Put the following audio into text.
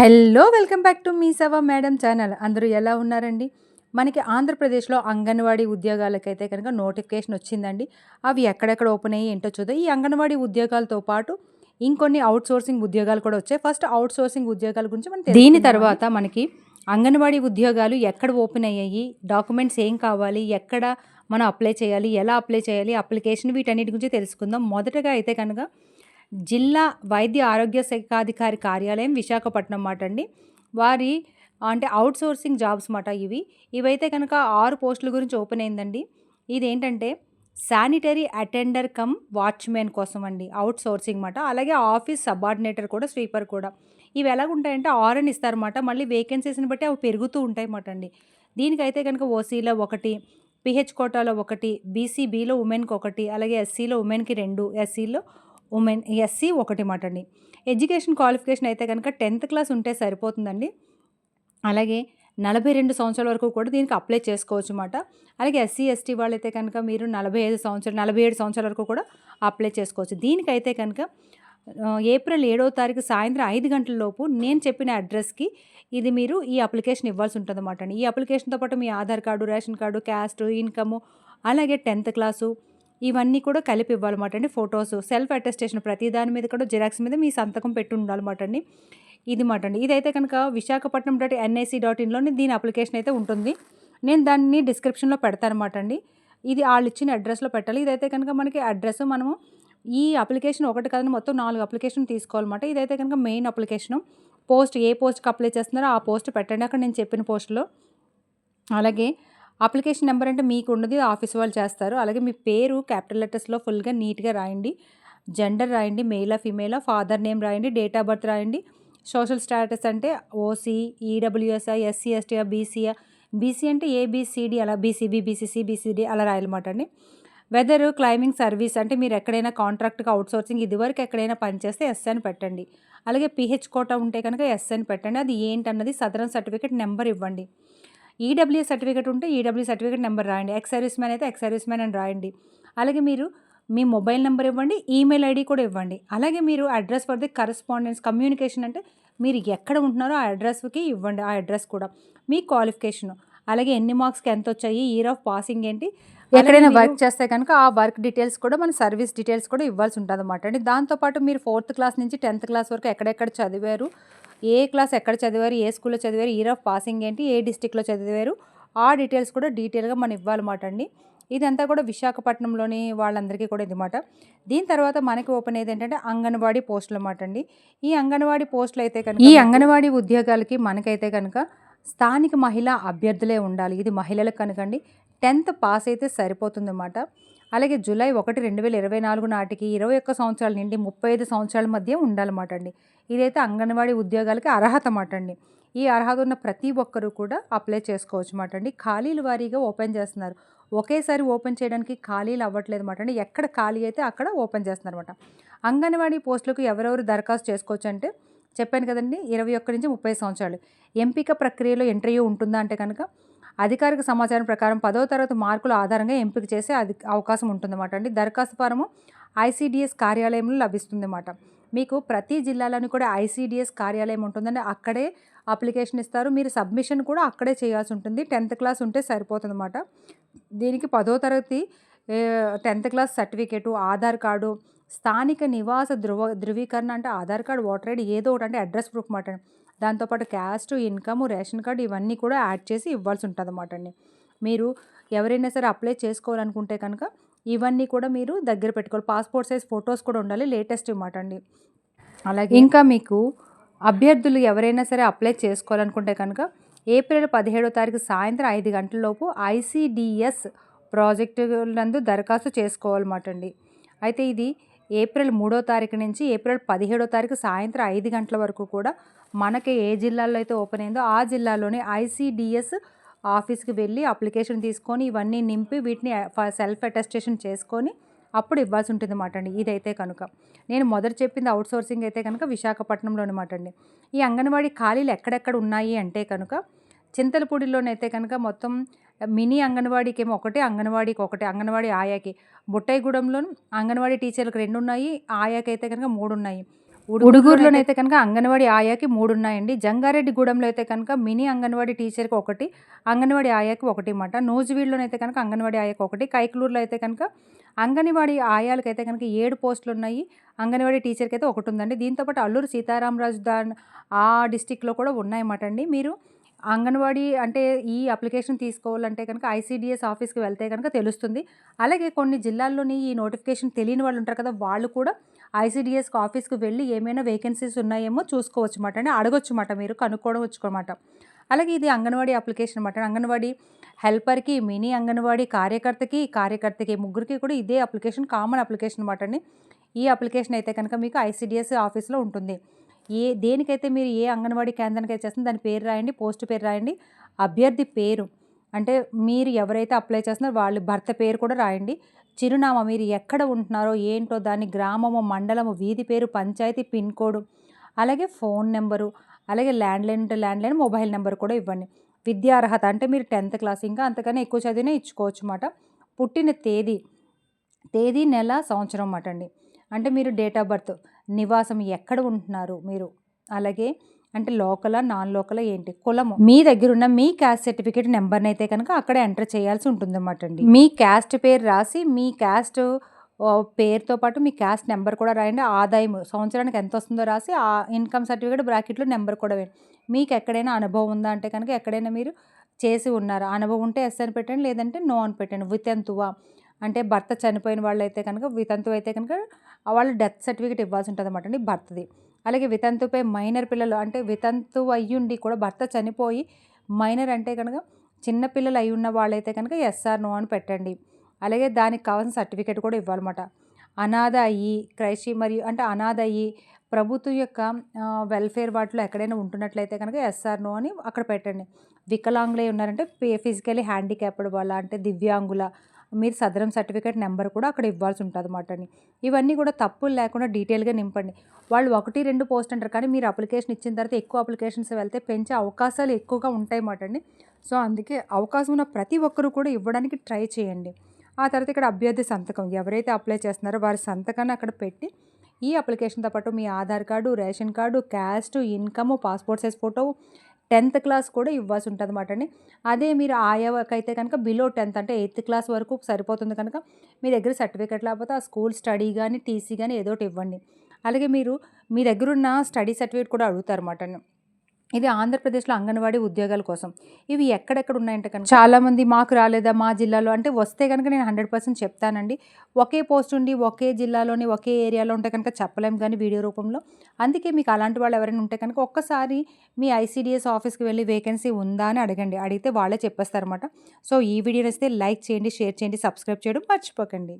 Hello welcome back to మీ సవా madam channel. అందరూ ఎలా ఉన్నారండి? మనకి ఆంధ్రప్రదేశ్లో అంగన్వాడీ ఉద్యోగాలకైతే కనుక నోటిఫికేషన్ వచ్చిందండి. అవి ఎక్కడెక్కడ ఓపెన్ అయ్యి ఏంటో చూద్దాం. ఈ అంగన్వాడీ ఉద్యోగాలతో పాటు ఇంకొన్ని అవుట్ సోర్సింగ్ ఉద్యోగాలు కూడా వచ్చాయి. ఫస్ట్ అవుట్ సోర్సింగ్ ఉద్యోగాల గురించి మనం దీని తర్వాత మనకి అంగన్వాడీ ఉద్యోగాలు ఎక్కడ ఓపెన్ అయ్యాయి? డాక్యుమెంట్స్ ఏం కావాలి? ఎక్కడ మనం అప్లై చేయాలి? ఎలా అప్లై చేయాలి? అప్లికేషన్ వీటన్నిటి గురించి తెలుసుకుందాం. మొదటగా అయితే కనుక జిల్లా వైద్య ఆరోగ్య శాఖాధికారి కార్యాలయం విశాఖపట్నం మాట అండి. వారి అంటే అవుట్ సోర్సింగ్ జాబ్స్ మాట ఇవి. ఇవైతే కనుక ఆరు పోస్టుల గురించి ఓపెన్ అయిందండి. ఇదేంటంటే శానిటరీ అటెండర్ కమ్ వాచ్మెన్ కోసం అండి అవుట్ సోర్సింగ్ మాట. అలాగే ఆఫీస్ సబార్డినేటర్ కూడా స్వీపర్ కూడా. ఇవి ఎలాగుంటాయంటే ఉంటాయంటే ఇస్తారన్నమాట మళ్ళీ వేకెన్సీస్ని బట్టి అవి పెరుగుతూ ఉంటాయి అన్నమాట అండి. దీనికైతే కనుక ఓసీలో ఒకటి పిహెచ్ కోటాలో ఒకటి బీసీబీలో ఉమెన్కి ఒకటి అలాగే ఎస్సీలో ఉమెన్కి రెండు ఎస్సీలో ఉమెన్ ఎస్సీ ఒకటి మాట అండి. ఎడ్యుకేషన్ క్వాలిఫికేషన్ అయితే కనుక టెన్త్ క్లాస్ ఉంటే సరిపోతుందండి. అలాగే నలభై రెండు సంవత్సరాల వరకు కూడా దీనికి అప్లై చేసుకోవచ్చు అన్నమాట అలాగే ఎస్సీ ఎస్టీ వాళ్ళైతే కనుక మీరు నలభై ఐదు సంవత్సరాలు నలభై ఏడు సంవత్సరాల వరకు కూడా అప్లై చేసుకోవచ్చు. దీనికైతే కనుక ఏప్రిల్ ఏడవ తారీఖు సాయంత్రం ఐదు గంటల లోపు నేను చెప్పిన అడ్రస్కి ఇది మీరు ఈ అప్లికేషన్ ఇవ్వాల్సి ఉంటుంది అన్నమాట ఈ అప్లికేషన్తో పాటు మీ Aadhaar card ration card caste income అలాగే టెన్త్ క్లాసు ఇవన్నీ కూడా కలిపి ఇవ్వాలన్నమాట అండి. ఫొటోస్ సెల్ఫ్ అటెస్టేషన్ ప్రతి దాని మీద కూడా జిరాక్స్ మీద మీ సంతకం పెట్టి ఉండాలన్నమాట అండి. ఇది మాట అండి. ఇదైతే కనుక విశాఖపట్నం డాట్ ఎన్ఐసి డాట్ ఇన్లోని దీని అప్లికేషన్ అయితే ఉంటుంది. నేను దాన్ని డిస్క్రిప్షన్లో పెడతాను అనమాట అండి. ఇది వాళ్ళు ఇచ్చిన అడ్రస్లో పెట్టాలి. ఇదైతే కనుక మనకి అడ్రస్ మనము ఈ అప్లికేషన్ ఒకటి కాదని మొత్తం నాలుగు అప్లికేషన్ తీసుకోవాలన్నమాట. ఇదైతే కనుక మెయిన్ అప్లికేషను. పోస్ట్ ఏ పోస్ట్కి అప్లై చేస్తున్నారో ఆ పోస్ట్ పెట్టండి అక్కడ నేను చెప్పిన పోస్ట్లో. అలాగే అప్లికేషన్ నెంబర్ అంటే మీకు ఉన్నది ఆఫీస్ వాళ్ళు చేస్తారు. అలాగే మీ పేరు క్యాపిటల్ లెటర్స్లో ఫుల్గా నీట్గా రాయండి. జెండర్ రాయండి మేలా ఫిమేలా ఫాదర్ నేమ్ రాయండి డేట్ ఆఫ్ బర్త్ రాయండి. సోషల్ స్టాటస్ అంటే ఓసీ ఈడబ్ల్యూఎస్ఐ ఎస్సీ ఎస్టీఆ బీసీఆ బీసీ అంటే ఏబిసిడి అలా బీసీబీ బీసీసీ బీసీడీ అలా రాయాలన్నమాట అండి. వెదర్ క్లైమింగ్ సర్వీస్ అంటే మీరు ఎక్కడైనా కాంట్రాక్ట్గా అవుట్సోర్సింగ్ ఇదివరకు ఎక్కడైనా పనిచేస్తే ఎస్ అని పెట్టండి. అలాగే పిహెచ్ కోట ఉంటే కనుక ఎస్ అని పెట్టండి. అది ఏంటన్నది సదరన్ సర్టిఫికేట్ నెంబర్ ఇవ్వండి. ఈడబ్ల్యూ సర్టిఫికేట్ ఉంటే ఈడబ్ల్యూ సర్టిఫికేట్ నెంబర్ రాయండి. ఎక్స్ సర్వీస్ మ్యాన్ అయితే ఎక్స్ సర్వీస్ మ్యాన్ అని రాయండి. అలాగే మీరు మీ మొబైల్ నెంబర్ ఇవ్వండి ఈమెయిల్ ఐడి కూడా ఇవ్వండి. అలాగే మీరు address for the correspondence communication అంటే మీరు ఎక్కడ ఉంటున్నారో ఆ అడ్రస్కి ఇవ్వండి ఆ అడ్రస్ కూడా. మీ క్వాలిఫికేషన్. అలాగే ఎన్ని మార్క్స్కి ఎంత వచ్చాయి ఇయర్ ఆఫ్ పాసింగ్ ఏంటి? ఎక్కడైనా వర్క్ చేస్తే కనుక ఆ వర్క్ డీటెయిల్స్ కూడా మన సర్వీస్ డీటెయిల్స్ కూడా ఇవ్వాల్సి ఉంటుంది అనమాట అండి. దాంతోపాటు మీరు ఫోర్త్ క్లాస్ నుంచి టెన్త్ క్లాస్ వరకు ఎక్కడెక్కడ చదివారు ఏ క్లాస్ ఎక్కడ చదివారు ఏ స్కూల్లో చదివారు ఇయర్ ఆఫ్ పాసింగ్ ఏంటి ఏ డిస్టిక్లో చదివారు ఆ డీటెయిల్స్ కూడా డీటెయిల్గా మనం ఇవ్వాలన్నమాట అండి. ఇదంతా కూడా విశాఖపట్నంలోని వాళ్ళందరికీ కూడా ఇదన్నమాట. దీని తర్వాత మనకి ఓపెన్ అయ్యేది ఏంటంటే అంగన్వాడీ పోస్టులు అన్నమాట అండి. ఈ అంగన్వాడీ పోస్టులు అయితే కనుక ఈ అంగన్వాడీ ఉద్యోగాలకి మనకైతే కనుక స్థానిక మహిళా అభ్యర్థులే ఉండాలి. ఇది మహిళలకు కనుకండి. టెన్త్ పాస్ అయితే సరిపోతుందన్నమాట. అలాగే జూలై ఒకటి రెండు వేల ఇరవై నాలుగు నాటికి ఇరవై ఒక్క సంవత్సరాల నుండి ముప్పై ఐదు సంవత్సరాల మధ్య ఉండాలన్నమాట అండి. ఇదైతే అంగన్వాడీ ఉద్యోగాలకి అర్హత అన్నమాట అండి ఈ అర్హత ఉన్న ప్రతి ఒక్కరూ కూడా అప్లై చేసుకోవచ్చు అన్నమాట అండి ఖాళీలు వారీగా ఓపెన్ చేస్తున్నారు. ఒకేసారి ఓపెన్ చేయడానికి ఖాళీలు అవ్వట్లేదు మాట అండి ఎక్కడ ఖాళీ అయితే అక్కడ ఓపెన్ చేస్తున్నారు అనమాట అంగన్వాడీ పోస్టులకు ఎవరెవరు దరఖాస్తు చేసుకోవచ్చు అంటే చెప్పాను కదండి ఇరవై ఒక్క నుంచి ముప్పై సంవత్సరాలు. ఎంపిక ప్రక్రియలో ఇంటర్వ్యూ ఉంటుందా అంటే కనుక అధికారిక సమాచారం ప్రకారం పదవ తరగతి మార్కుల ఆధారంగా ఎంపిక చేసే అది అవకాశం ఉంటుందన్నమాట అండి దరఖాస్తు ఫారము ఐసీడిఎస్ కార్యాలయంలో లభిస్తుందన్నమాట మీకు ప్రతి జిల్లాలోని కూడా ఐసీడిఎస్ కార్యాలయం ఉంటుందండి. అక్కడే అప్లికేషన్ ఇస్తారు. మీరు సబ్మిషన్ కూడా అక్కడే చేయాల్సి ఉంటుంది. టెన్త్ క్లాస్ ఉంటే సరిపోతుందన్నమాట. దీనికి పదో తరగతి tenth class certificate Aadhaar card స్థానిక నివాస ధృవ ధృవీకరణ అంటే ఆధార్ కార్డు ఓటర్ ఐడి ఏదో ఒకటి అంటే అడ్రస్ ప్రూఫ్ మాట దాంతోపాటు క్యాస్ట్ ఇన్కమ్ రేషన్ కార్డు ఇవన్నీ కూడా యాడ్ చేసి ఇవ్వాల్సి ఉంటుంది అన్నమాట అండి. మీరు ఎవరైనా సరే అప్లై చేసుకోవాలనుకుంటే కనుక ఇవన్నీ కూడా మీరు దగ్గర పెట్టుకోవాలి. పాస్పోర్ట్ సైజ్ ఫొటోస్ కూడా ఉండాలి లేటెస్ట్ ఇవ్వమాట అండి అలాగే ఇంకా మీకు అభ్యర్థులు ఎవరైనా సరే అప్లై చేసుకోవాలనుకుంటే కనుక ఏప్రిల్ పదిహేడో తారీఖు సాయంత్రం ఐదు గంటల లోపు ఐసిడిఎస్ ప్రాజెక్టు నందు దరఖాస్తు చేసుకోవాలన్నమాట అండి అయితే ఇది ఏప్రిల్ మూడో తారీఖు నుంచి ఏప్రిల్ పదిహేడో తారీఖు సాయంత్రం ఐదు గంటల వరకు కూడా మనకి ఏ జిల్లాలో అయితే ఓపెన్ అయిందో ఆ జిల్లాలోనే ఐసిడిఎస్ ఆఫీస్కి వెళ్ళి అప్లికేషన్ తీసుకొని ఇవన్నీ నింపి వీటిని సెల్ఫ్ అటెస్టేషన్ చేసుకొని అప్పుడు ఇవ్వాల్సి ఉంటుంది అనమాట అండి. ఇదైతే కనుక. నేను మొదట చెప్పింది అవుట్ సోర్సింగ్ అయితే కనుక విశాఖపట్నంలో అనమాట అండి. ఈ అంగన్వాడీ ఖాళీలు ఎక్కడెక్కడ ఉన్నాయి అంటే కనుక చింతలపూడిలోనైతే కనుక మొత్తం మినీ అంగన్వాడీకి ఏమో ఒకటే అంగన్వాడీకి ఒకటే అంగన్వాడీ ఆయాకి. బుట్టైగూడెంలో అంగన్వాడీ టీచర్లకు రెండు ఉన్నాయి ఆయాకి అయితే కనుక మూడు ఉన్నాయి ఉడుగూరులోనైతే కనుక అంగన్వాడీ ఆయాకి మూడు ఉన్నాయండి జంగారెడ్డిగూడెంలో అయితే కనుక మినీ అంగన్వాడీ టీచర్కి ఒకటి అంగన్వాడీ ఆయాకి ఒకటి మాట నూజివీడులోనైతే కనుక అంగన్వాడీ ఆయాకి ఒకటి కైకలూరులో అయితే కనుక అంగన్వాడీ ఆయాలకైతే కనుక ఏడు పోస్టులు ఉన్నాయి. అంగన్వాడీ టీచర్కి అయితే ఒకటి ఉందండి. దీంతోపాటు అల్లూరు సీతారామరాజు దా ఆ డిస్టిక్లో కూడా ఉన్నాయన్నమాట అండి. మీరు అంగన్వాడీ అంటే ఈ అప్లికేషన్ తీసుకోవాలంటే కనుక ఐసీడిఎస్ ఆఫీస్కి వెళ్తే కనుక తెలుస్తుంది. అలాగే కొన్ని జిల్లాల్లోని ఈ నోటిఫికేషన్ తెలియని వాళ్ళు ఉంటారు కదా వాళ్ళు కూడా ఐసీడిఎస్ ఆఫీస్కి వెళ్ళి ఏమైనా వేకెన్సీస్ ఉన్నాయేమో చూసుకోవచ్చు అన్నమాట అంటే అడగొచ్చు అన్నమాట మీరు కనుక్కోవడం వచ్చుకోమాట అలాగే ఇది అంగన్వాడీ అప్లికేషన్ అనమాట అంగన్వాడీ హెల్పర్కి మినీ అంగన్వాడీ కార్యకర్తకి కార్యకర్తకి ముగ్గురికి కూడా ఇదే అప్లికేషన్ కామన్ అప్లికేషన్ అనమాట అండి. ఈ అప్లికేషన్ అయితే కనుక మీకు ఐసీడిఎస్ ఆఫీస్లో ఉంటుంది. ఏ దేనికైతే మీరు ఏ అంగన్వాడీ కేంద్రానికి అయితే చేస్తుంది దాని పేరు రాయండి పోస్ట్ పేరు రాయండి. అభ్యర్థి పేరు అంటే మీరు ఎవరైతే అప్లై చేస్తున్నారో వాళ్ళ భర్త పేరు కూడా రాయండి. చిరునామా మీరు ఎక్కడ ఉంటున్నారో ఏంటో దాని గ్రామము మండలము వీధి పేరు పంచాయతీ పిన్ కోడ్ అలాగే ఫోన్ నెంబరు అలాగే ల్యాండ్లైన్ ఉంటే ల్యాండ్లైన్ మొబైల్ నెంబర్ కూడా ఇవ్వండి. విద్యా అర్హత అంటే మీరు టెన్త్ క్లాస్ ఇంకా అంతకన్నా ఎక్కువ చదివినా ఇచ్చుకోవచ్చు అన్నమాట పుట్టిన తేదీ తేదీ నెల సంవత్సరం అన్నమాట అండి అంటే మీరు డేట్ ఆఫ్ బర్త్ నివాసం ఎక్కడ ఉంటున్నారు మీరు? అలాగే అంటే లోకల నాన్ లోకల ఏంటి? కులము. మీ దగ్గర ఉన్న మీ క్యాస్ట్ సర్టిఫికేట్ నెంబర్ని అయితే కనుక అక్కడ ఎంటర్ చేయాల్సి ఉంటుందన్నమాట అండి. మీ క్యాస్ట్ పేరు రాసి మీ క్యాస్ట్ పేరుతో పాటు మీ క్యాస్ట్ నెంబర్ కూడా రాయండి. ఆదాయం సంవత్సరానికి ఎంత వస్తుందో రాసి ఆ ఇన్కమ్ సర్టిఫికేట్ బ్రాకెట్లో నెంబర్ కూడా వేయండి. మీకు ఎక్కడైనా అనుభవం ఉందా అంటే కనుక ఎక్కడైనా మీరు చేసి ఉన్నారా. అనుభవం ఉంటే ఎస్ అని పెట్టండి లేదంటే నో అని పెట్టండి. వితంతువా. అంటే భర్త చనిపోయిన వాళ్ళు అయితే కనుక వితంతు అయితే కనుక వాళ్ళు డెత్ సర్టిఫికేట్ ఇవ్వాల్సి ఉంటుంది అనమాట అండి భర్తది. అలాగే వితంతుపై మైనర్ పిల్లలు అంటే వితంతు అయ్యుండి కూడా భర్త చనిపోయి మైనర్ అంటే కనుక చిన్నపిల్లలు అయి ఉన్న వాళ్ళైతే కనుక ఎస్ఆర్ నో అని పెట్టండి. అలాగే దానికి కావాల్సిన సర్టిఫికేట్ కూడా ఇవ్వాలన్నమాట. అనాథ అయ్యి క్రైషి మరియు అంటే అనాథ అయ్యి ప్రభుత్వం యొక్క వెల్ఫేర్ వాటిలో ఎక్కడైనా ఉంటున్నట్లయితే కనుక ఎస్ఆర్ నో అని అక్కడ పెట్టండి. వికలాంగులే ఉన్నారంటే ఫిజికలీ హ్యాండిక్యాప్డ్ వాళ్ళ అంటే దివ్యాంగుల మీరు సదరం సర్టిఫికేట్ నెంబర్ కూడా అక్కడ ఇవ్వాల్సి ఉంటుంది అన్నమాట అండి. ఇవన్నీ కూడా తప్పులు లేకుండా డీటెయిల్గా నింపండి. వాళ్ళు ఒకటి రెండు పోస్ట్ అంటారు కానీ మీరు అప్లికేషన్ ఇచ్చిన తర్వాత ఎక్కువ అప్లికేషన్స్ వెళ్తే పెంచే అవకాశాలు ఎక్కువగా ఉంటాయి అన్నమాట అండి. సో అందుకే అవకాశం ఉన్న ప్రతి ఒక్కరు కూడా ఇవ్వడానికి ట్రై చేయండి. ఆ తర్వాత ఇక్కడ అభ్యర్థి సంతకం. ఎవరైతే అప్లై చేస్తున్నారో వారి సంతకాన్ని అక్కడ పెట్టి ఈ అప్లికేషన్తో పాటు మీ Aadhaar card ration card caste income passport size photo tenth class కూడా ఇవ్వాల్సి ఉంటుంది అనమాట అండి అదే మీరు ఆయాకైతే కనుక బిలో టెన్త్ అంటే ఎయిత్ క్లాస్ వరకు సరిపోతుంది కనుక మీ దగ్గర సర్టిఫికేట్ లేకపోతే ఆ స్కూల్ స్టడీ కానీ టీసీ కానీ ఏదో ఒకటి ఇవ్వండి. అలాగే మీరు మీ దగ్గర ఉన్న స్టడీ సర్టిఫికేట్ కూడా అడుగుతారు అన్నమాట ఇది ఆంధ్రప్రదేశ్లో అంగన్వాడీ ఉద్యోగాల కోసం. ఇవి ఎక్కడెక్కడ ఉన్నాయంటే కనుక చాలామంది మాకు రాలేదా మా జిల్లాలో? అంటే వస్తే కనుక నేను హండ్రెడ్ పర్సెంట్ చెప్తానండి. ఒకే పోస్ట్ ఉండి ఒకే జిల్లాలోని ఒకే ఏరియాలో ఉంటే కనుక చెప్పలేం కానీ వీడియో రూపంలో. అందుకే మీకు అలాంటి వాళ్ళు ఎవరైనా ఉంటే కనుక ఒక్కసారి మీ ఐసీడిఎస్ ఆఫీస్కి వెళ్ళి వేకెన్సీ ఉందా అని అడగండి. అడిగితే వాళ్ళే చెప్పేస్తారన్నమాట. సో ఈ వీడియో నచ్చితే లైక్ చేయండి షేర్ చేయండి సబ్స్క్రైబ్ చేయడం మర్చిపోకండి.